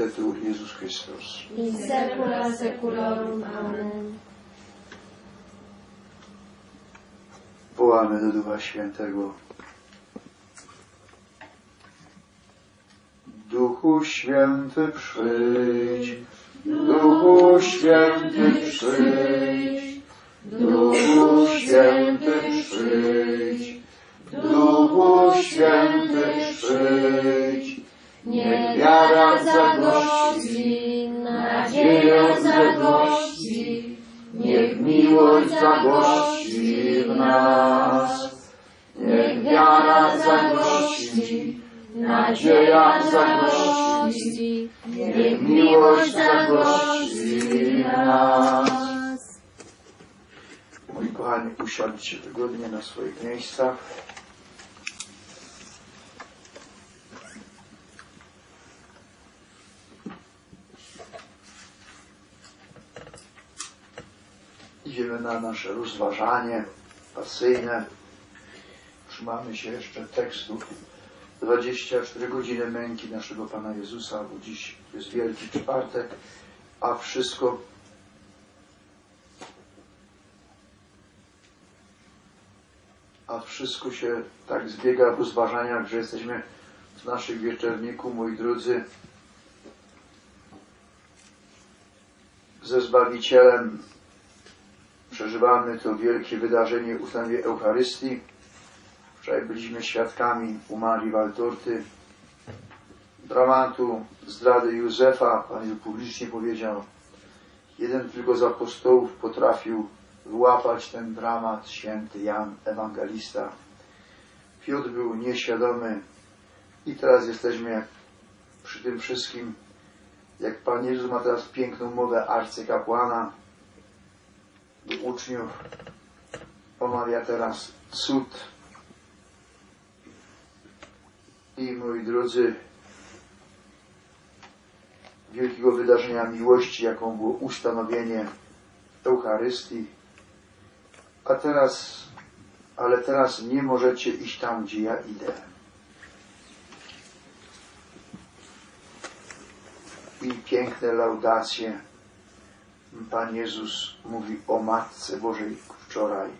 Laudetur Jezus Chrystus. in secula seculorum. Amen. Wołamy do Ducha Świętego. Duchu Święty przyjdź, Duchu Święty przyjdź, Duchu Święty przyjdź, Duchu Święty przyjdź. Niech wiara zagości, niech miłość zagości w nas. Niech wiara zagości, nadzieja zagości, niech miłość zagości w nas. Moi kochani, usiądźcie wygodnie na swoich miejscach. Idziemy na nasze rozważanie pasyjne. Trzymamy się jeszcze tekstu 24 godziny męki naszego Pana Jezusa, bo dziś jest Wielki Czwartek, a wszystko a wszystko się tak zbiega w rozważaniach, że jesteśmy w naszym wieczerniku, moi drodzy, ze Zbawicielem. Przeżywamy to wielkie wydarzenie ustanowienia Eucharystii. Wczoraj byliśmy świadkami u Marii Waltorty, dramatu zdrady Józefa. Pan Jezus publicznie powiedział, jeden tylko z apostołów potrafił wyłapać ten dramat święty Jan Ewangelista. Piotr był nieświadomy i teraz jesteśmy przy tym wszystkim, jak Pan Jezus ma teraz piękną mowę arcykapłana uczniów. Omawia teraz cud. I moi drodzy, wielkiego wydarzenia miłości, jaką było ustanowienie Eucharystii, a teraz, ale teraz nie możecie iść tam, gdzie ja idę. I piękne laudacje. Pan Jezus mówi o Matce Bożej wczoraj.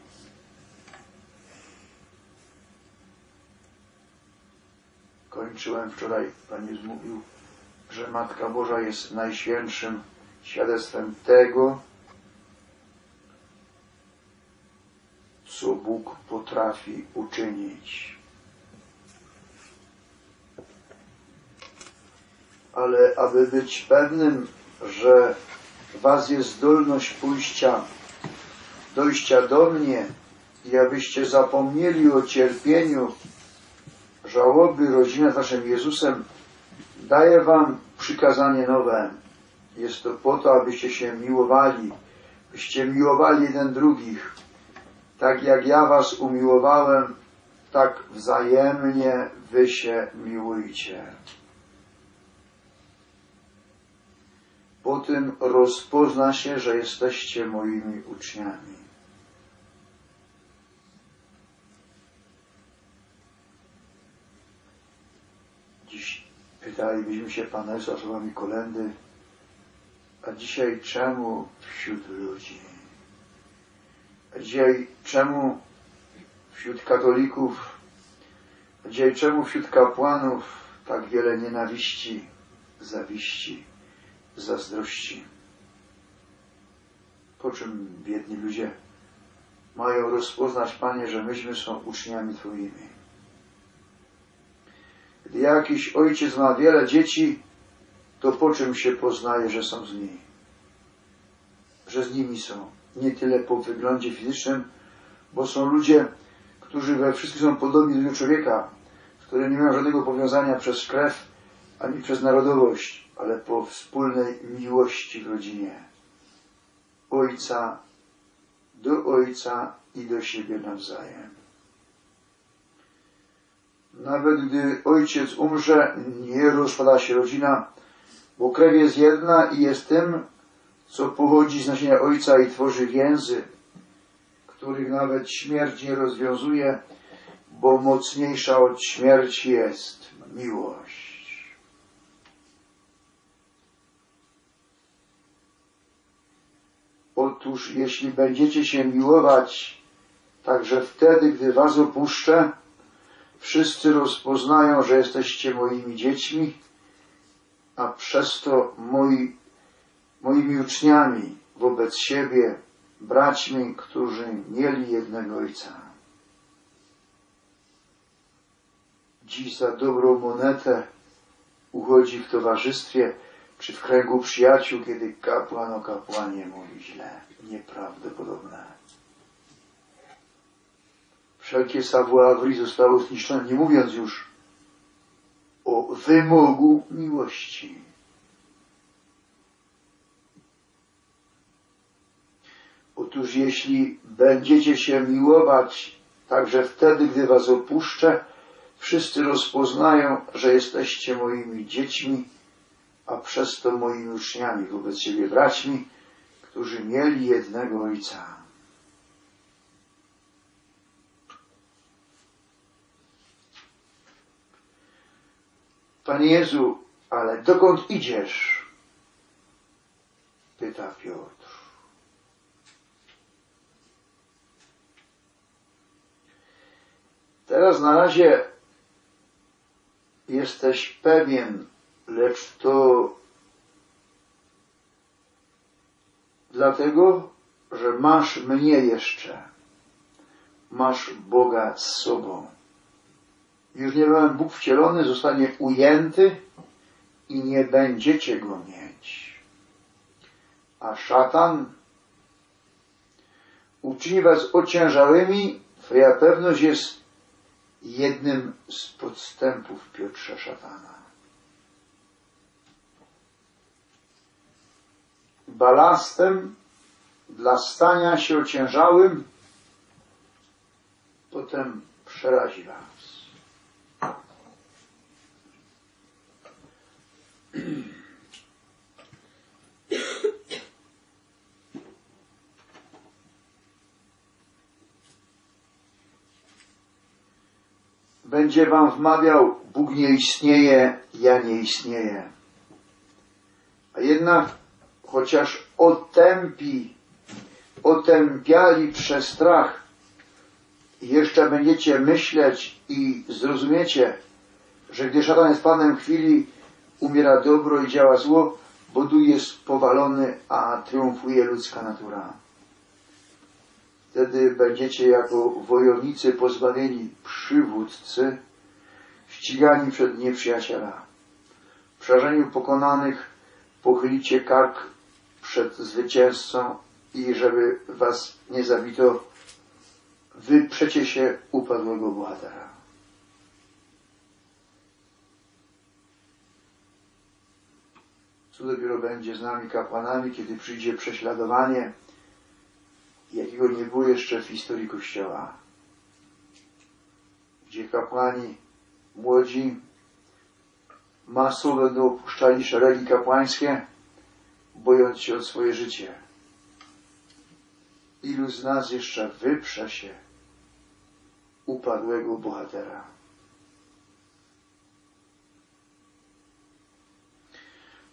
Kończyłem wczoraj, Pan Jezus mówił, że Matka Boża jest najświętszym świadectwem tego, co Bóg potrafi uczynić. Ale aby być pewnym, że Was jest zdolność pójścia, dojścia do mnie i abyście zapomnieli o cierpieniu, żałoby rodziny z naszym Jezusem, daję Wam przykazanie nowe. Jest to po to, abyście się miłowali, byście miłowali jeden drugich. Tak jak ja was umiłowałem, tak wzajemnie wy się miłujcie. Po tym rozpozna się, że jesteście moimi uczniami. Dziś pytalibyśmy się Pana Jezusa słowami kolendy, a dzisiaj czemu wśród ludzi? A dzisiaj czemu wśród katolików, a dzisiaj czemu wśród kapłanów tak wiele nienawiści, zawiści, zazdrości? Po czym biedni ludzie mają rozpoznać, Panie, że myśmy są uczniami Twoimi? Gdy jakiś ojciec ma wiele dzieci, to po czym się poznaje, że są z nimi? Że z nimi są. Nie tyle po wyglądzie fizycznym, bo są ludzie, którzy we wszystkim są podobni do człowieka, które nie mają żadnego powiązania przez krew ani przez narodowość, ale po wspólnej miłości w rodzinie. Ojca do ojca i do siebie nawzajem. Nawet gdy ojciec umrze, nie rozpada się rodzina, bo krew jest jedna i jest tym, co pochodzi z nasienia ojca i tworzy więzy, których nawet śmierć nie rozwiązuje, bo mocniejsza od śmierci jest miłość. Otóż jeśli będziecie się miłować, także wtedy, gdy was opuszczę, wszyscy rozpoznają, że jesteście moimi dziećmi, a przez to moi, moimi uczniami wobec siebie, braćmi, którzy mieli jednego Ojca. Dziś za dobrą monetę uchodzi w towarzystwie czy w kręgu przyjaciół, kiedy kapłan o kapłanie mówi źle. Nieprawdopodobne. Wszelkie savoir zostało zniszczone, nie mówiąc już o wymogu miłości. Otóż jeśli będziecie się miłować, także wtedy, gdy was opuszczę, wszyscy rozpoznają, że jesteście moimi dziećmi, a przez to moimi uczniami wobec siebie braćmi, którzy mieli jednego Ojca. Panie Jezu, ale dokąd idziesz? Pyta Piotr. Teraz na razie jesteś pewien, lecz to dlatego, że masz mnie jeszcze. Masz Boga z sobą. Już niebawem Bóg wcielony zostanie ujęty i nie będziecie go mieć. A szatan uczyni was ociężałymi, twoja pewność jest jednym z podstępów Piotrza szatana. Balastem dla stania się ociężałym potem przerazi was. Będzie wam wmawiał, Bóg nie istnieje, ja nie istnieję. A jednak, chociaż otępi, otępiali przez strach, jeszcze będziecie myśleć i zrozumiecie, że gdy szatan jest Panem chwili, umiera dobro i działa zło, bo tu jest powalony, a triumfuje ludzka natura. Wtedy będziecie jako wojownicy pozbawieni przywódcy, ścigani przed nieprzyjaciela. W przerażeniu pokonanych pochylicie kark przed zwycięzcą i żeby was nie zabito, wyprzecie się upadłego bohatera. Co dopiero będzie z nami kapłanami, kiedy przyjdzie prześladowanie, jakiego nie było jeszcze w historii Kościoła, gdzie kapłani młodzi masowo będą opuszczali szeregi kapłańskie, bojąc się o swoje życie. Ilu z nas jeszcze wyprze się upadłego bohatera?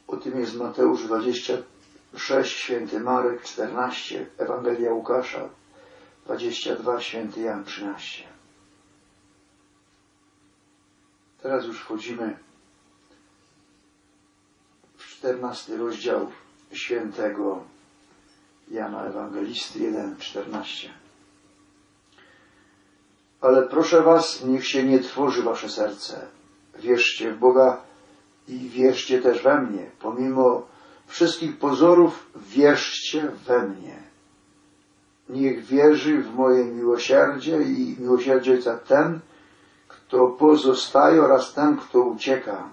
O tym jest Mateusz 26, święty Marek 14, Ewangelia Łukasza 22, święty Jan 13. Teraz już wchodzimy w 14 rozdział świętego Jana Ewangelisty 1:14. Ale proszę was, niech się nie tworzy wasze serce. Wierzcie w Boga i wierzcie też we mnie. Pomimo wszystkich pozorów, wierzcie we mnie. Niech wierzy w moje miłosierdzie i miłosierdzie Ojca ten, kto pozostaje oraz ten, kto ucieka.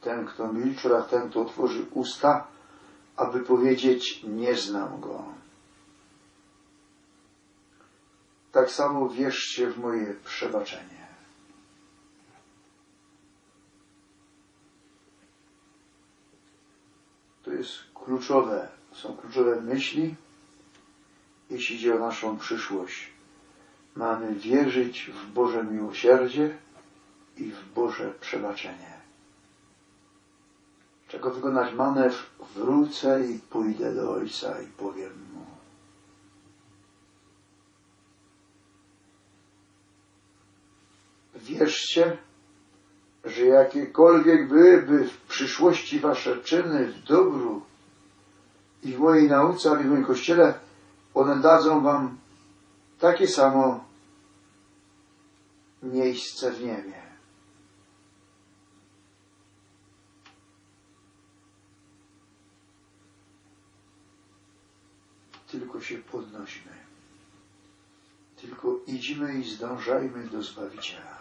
Ten, kto milczy oraz ten, kto otworzy usta, aby powiedzieć, nie znam go. Tak samo wierzcie w moje przebaczenie. To jest kluczowe, są kluczowe myśli, jeśli idzie o naszą przyszłość. mamy wierzyć w Boże miłosierdzie i w Boże przebaczenie. Czego wykonać manewr, wrócę i pójdę do Ojca i powiem Mu. Wierzcie, że jakiekolwiek byłyby w przyszłości wasze czyny w dobru i w mojej nauce, a w moim kościele, one dadzą wam takie samo miejsce w niebie. Tylko się podnośmy. Tylko idźmy i zdążajmy do Zbawiciela.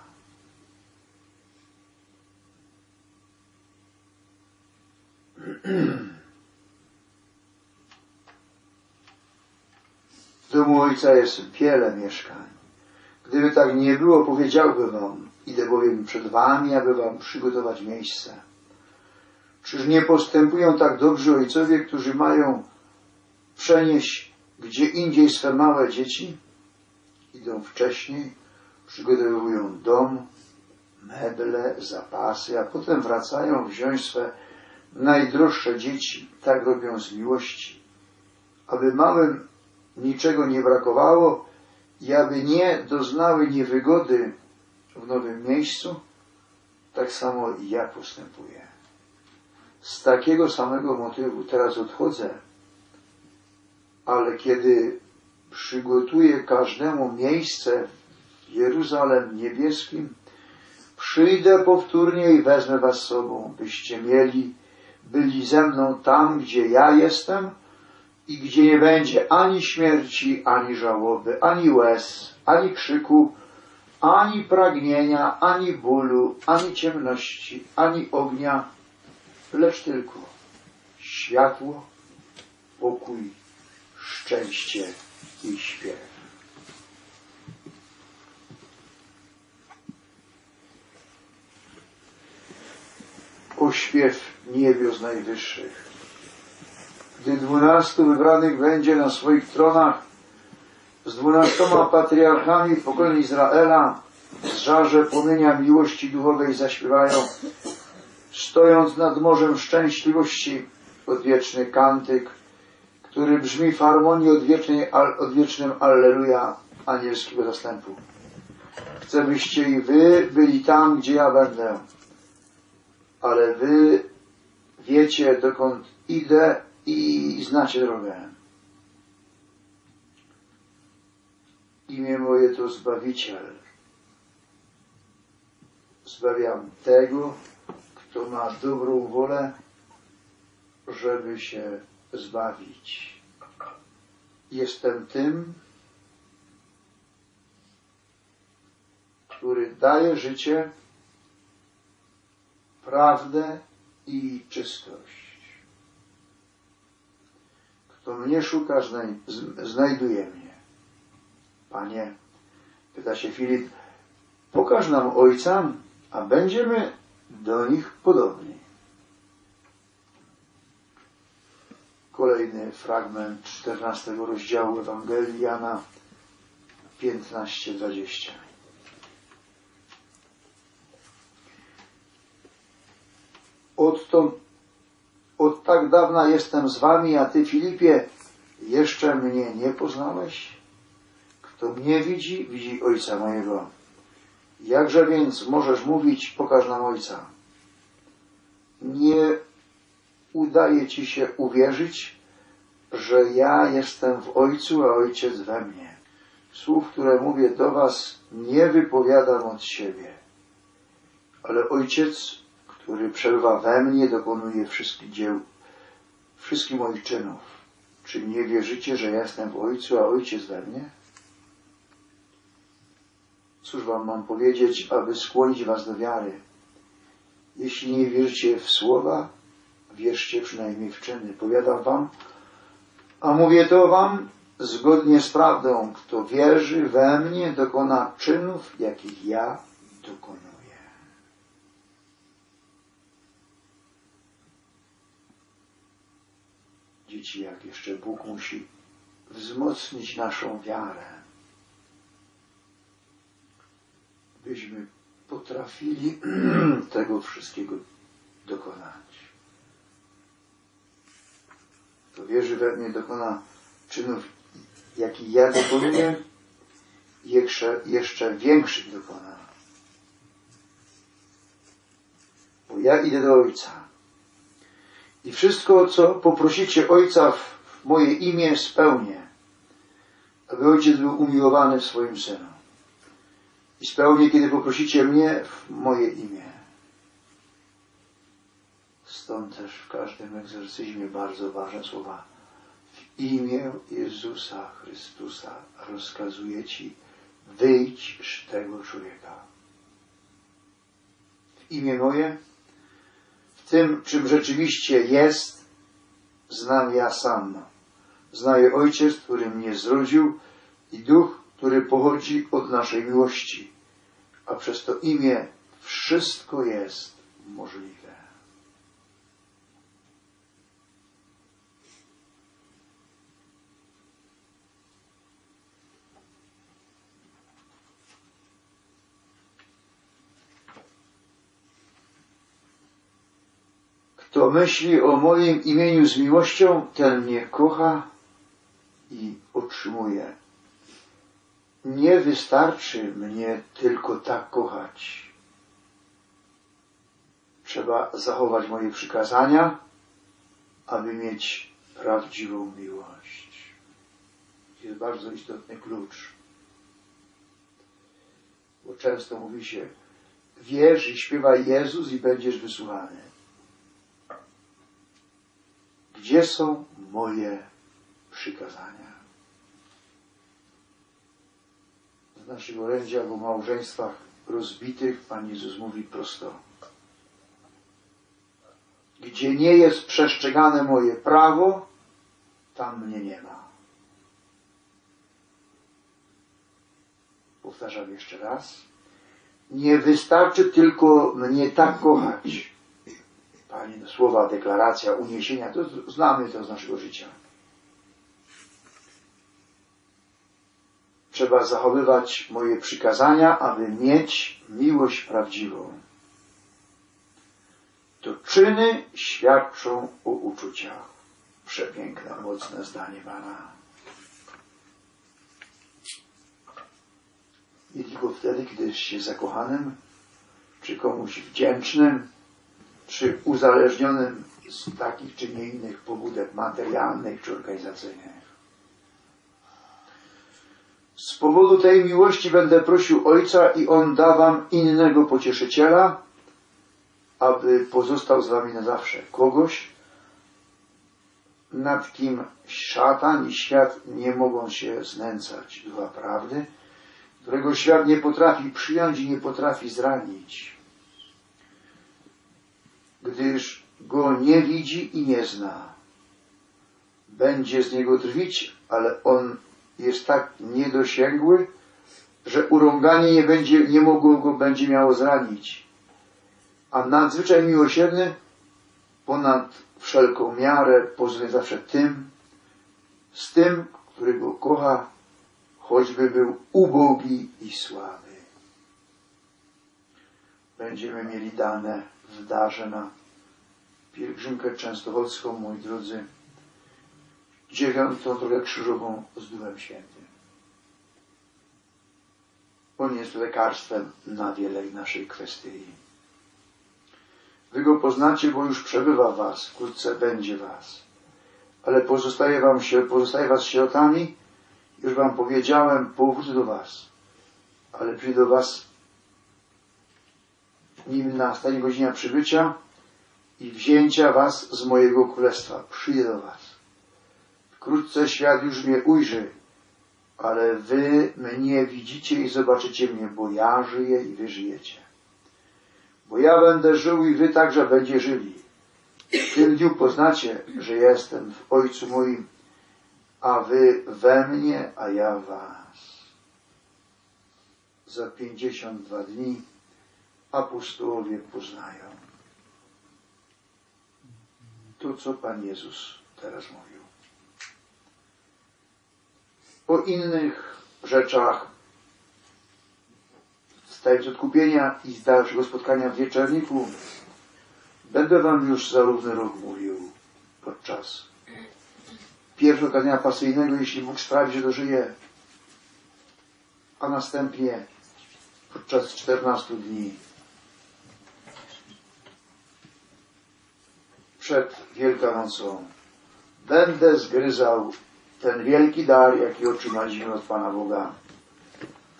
W domu Ojca jest wiele mieszkań. Gdyby tak nie było, powiedziałbym wam, idę bowiem przed wami, aby wam przygotować miejsce. Czyż nie postępują tak dobrze ojcowie, którzy mają przenieść gdzie indziej swe małe dzieci? Idą wcześniej, przygotowują dom, meble, zapasy, a potem wracają wziąć swe najdroższe dzieci. Tak robią z miłości, aby małym niczego nie brakowało i aby nie doznały niewygody w nowym miejscu, tak samo i ja postępuję. Z takiego samego motywu teraz odchodzę, ale kiedy przygotuję każdemu miejsce w Jeruzalem niebieskim, przyjdę powtórnie i wezmę was sobą, byście mieli, byli ze mną tam, gdzie ja jestem, i gdzie nie będzie ani śmierci, ani żałoby, ani łez, ani krzyku, ani pragnienia, ani bólu, ani ciemności, ani ognia, lecz tylko światło, pokój, szczęście i śpiew. Ośpiew niebios najwyższych gdy dwunastu wybranych będzie na swoich tronach z dwunastoma patriarchami pokoleń Izraela z żarze płomienia miłości duchowej zaśpiewają, stojąc nad morzem szczęśliwości, odwieczny kantyk, który brzmi w harmonii odwiecznej, odwiecznym Alleluja anielskiego zastępu. Chcę, byście i wy byli tam, gdzie ja będę, ale wy wiecie, dokąd idę i znacie drogę. Imię moje to Zbawiciel. Zbawiam tego, kto ma dobrą wolę, żeby się zbawić. Jestem tym, który daje życie, prawdę i czystość. Kto mnie szuka, znajduje mnie. Panie, pyta się Filip, pokaż nam Ojca, a będziemy do nich podobni. Kolejny fragment 14 rozdziału Ewangelii Jana 15-20. Odtąd od tak dawna jestem z wami, a ty, Filipie, jeszcze mnie nie poznałeś? Kto mnie widzi, widzi Ojca mojego. Jakże więc możesz mówić, pokaż nam Ojca? Nie udaje ci się uwierzyć, że ja jestem w Ojcu, a Ojciec we mnie. Słów, które mówię do was, nie wypowiadam od siebie, ale Ojciec który przebywa we mnie, dokonuje wszystkich dzieł, wszystkich moich czynów. Czy nie wierzycie, że ja jestem w Ojcu, a Ojciec we mnie? Cóż wam mam powiedzieć, aby skłonić was do wiary? Jeśli nie wierzycie w słowa, wierzcie przynajmniej w czyny. Powiadam wam, a mówię to wam zgodnie z prawdą. Kto wierzy we mnie, dokona czynów, jakich ja dokonuję. dzieci, jak jeszcze Bóg musi wzmocnić naszą wiarę. potrafili tego wszystkiego dokonać. Kto wierzy we mnie, dokona czynów, jaki ja dokonuję, jeszcze, jeszcze większych dokona. Bo ja idę do Ojca. I wszystko, co poprosicie Ojca w moje imię, spełnię. Aby Ojciec był umiłowany w swoim Synu. I spełnię, kiedy poprosicie mnie w moje imię. Stąd też w każdym egzorcyzmie bardzo ważne słowa. W imię Jezusa Chrystusa rozkazuję Ci, wyjdź z tego człowieka. W imię moje, w tym, czym rzeczywiście jest, znam ja sam. Znaję Ojciec, który mnie zrodził i Duch, który pochodzi od naszej miłości, a przez to imię wszystko jest możliwe. Kto myśli o moim imieniu z miłością, ten mnie kocha i otrzymuje. Nie wystarczy mnie tylko tak kochać. Trzeba zachować moje przykazania, aby mieć prawdziwą miłość. Jest bardzo istotny klucz. Bo często mówi się, wierz i śpiewaj Jezus i będziesz wysłuchany. Gdzie są moje przykazania? W naszych orędziach o małżeństwach rozbitych Pan Jezus mówi prosto. Gdzie nie jest przestrzegane moje prawo, tam mnie nie ma. Powtarzam jeszcze raz. Nie wystarczy tylko mnie tak kochać. No, słowa, deklaracja, uniesienia, to znamy to z naszego życia. Trzeba zachowywać moje przykazania, aby mieć miłość prawdziwą. To czyny świadczą o uczuciach. Przepiękne, mocne zdanie Pana. I tylko wtedy, kiedy jest się zakochanym, czy komuś wdzięcznym, czy uzależnionym z takich czy nie innych pobudek materialnych czy organizacyjnych. Z powodu tej miłości będę prosił Ojca i On da wam innego pocieszyciela, aby pozostał z wami na zawsze. Kogoś, nad kim szatan i świat nie mogą się znęcać. Ducha prawdy, którego świat nie potrafi przyjąć i nie potrafi zranić gdyż go nie widzi i nie zna. Będzie z niego drwić, ale on jest tak niedosięgły, że urąganie nie będzie, nie mogło go będzie miało zranić. A nadzwyczaj miłosierny ponad wszelką miarę pozwoli zawsze tym, z tym, który go kocha, choćby był ubogi i słaby. Będziemy mieli dane w darze na pielgrzymkę częstochowską, moi drodzy, dziewiątą drogę krzyżową z Duchem Świętym. On jest lekarstwem na wiele naszej kwestii. Wy go poznacie, bo już przebywa w was, wkrótce będzie was. Ale pozostaje wam się, pozostaje was sierotami, już wam powiedziałem, powrócę do was. Ale przyjdę do was nim nastanie godzina przybycia i wzięcia was z mojego królestwa. Przyjdę do was. Wkrótce świat już mnie ujrzy, ale wy mnie widzicie i zobaczycie mnie, bo ja żyję i wy żyjecie. Bo ja będę żył i wy także będzie żyli. W tym dniu poznacie, że jestem w Ojcu moim, a wy we mnie, a ja was. Za pięćdziesiąt dwa dni apostołowie poznają to, co Pan Jezus teraz mówił. O innych rzeczach tajemnic odkupienia i z dalszego spotkania w wieczorniku będę Wam już za równy rok mówił podczas pierwszego kazania pasyjnego, jeśli Bóg sprawi, że dożyje, a następnie podczas 14 dni przed Wielkanocą będę zgryzał ten wielki dar, jaki otrzymaliśmy od Pana Boga.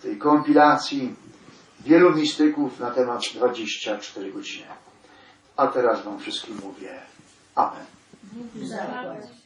Tej kompilacji wielu mistyków na temat 24 godziny. A teraz Wam wszystkim mówię Amen. Zapłać.